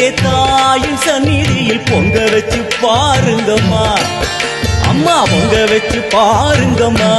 வெள்ளியிலே தாயின் சந்நிதியில் பொங்க வச்சு பாருங்கம்மா. அம்மா பொங்க வச்சு பாருங்கம்மா.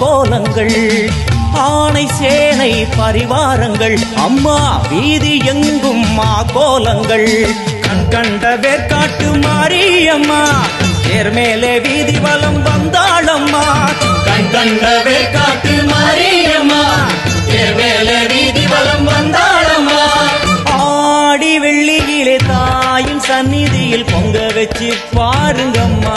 கோலங்கள் ஆணை சேனை பரிவாரங்கள் அம்மா வீதி எங்கும் மா கோலங்கள். கண் கண்ட வேர்காட்டு மாரியம்மா நேர்மேலே வீதி வலம் வந்தாளம்மா. கண் கண்ட வேர்காட்டு மாரியம்மா நேர்மேலே வீதி வலம் வந்தாளம்மா. ஆடி வெள்ளியிலே தாயின் சந்நிதியில் பொங்க வச்சு பாருங்கம்மா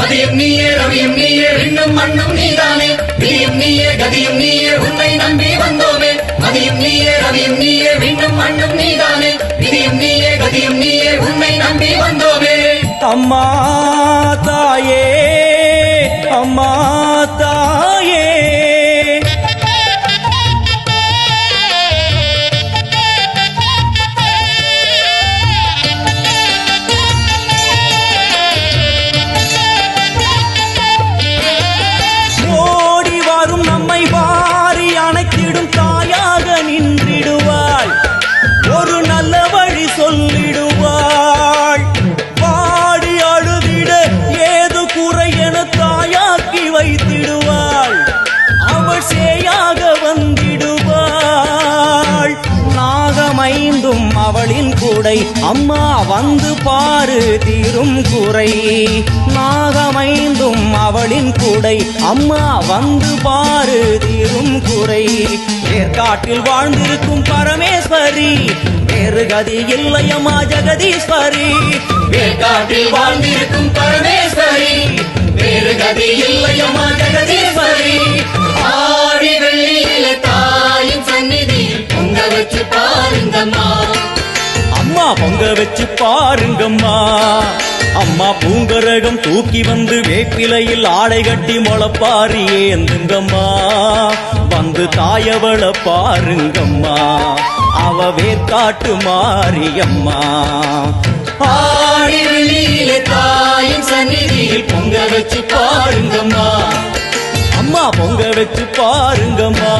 பதியும் நீயே ரவியும் நீயே விண்ணும் மண்ணும் நீதானே. விதியும் நீயே கதியும் நீயே உன்னை நம்பி வந்தோமே. மதியம் நீயே ரவியும் நீயே விண்ணும் மண்ணும் நீதானே. விதியும் நீயே கதியும் நீயே உன்னை நம்பி வந்தோமே. அம்மா தாயே அவளின் கூடை. அம்மா வந்து பாரு தீரும் குறை நாகமைந்தும் அவளின் கூடை. அம்மா வந்து பாரு தீரும் குறை ஏற்காட்டில் வாழ்ந்திருக்கும் பரமேஸ்வரி வேறு கதி இல்லையம்மா ஜெகதீஸ்வரி. ஏற்காட்டில் வாழ்ந்திருக்கும் பரமேஸ்வரி வேறு கதி இல்லையம்மா ஜெகதீஸ்வரி. வச்சு பாருங்கம்மா. அம்மா பூங்கரகம் தூக்கி வந்து வேப்பிலையில் ஆடை கட்டி முளப்பாரி ஏந்துங்கம்மா வந்து தாயவள பாருங்கம்மா. அவ வேர்க்காட்டு மாரியம்மா. ஆடி வெள்ளியில தாயின் சந்நிதியில் பொங்க வச்சு பாருங்கம்மா. அம்மா பொங்க வச்சு பாருங்கம்மா.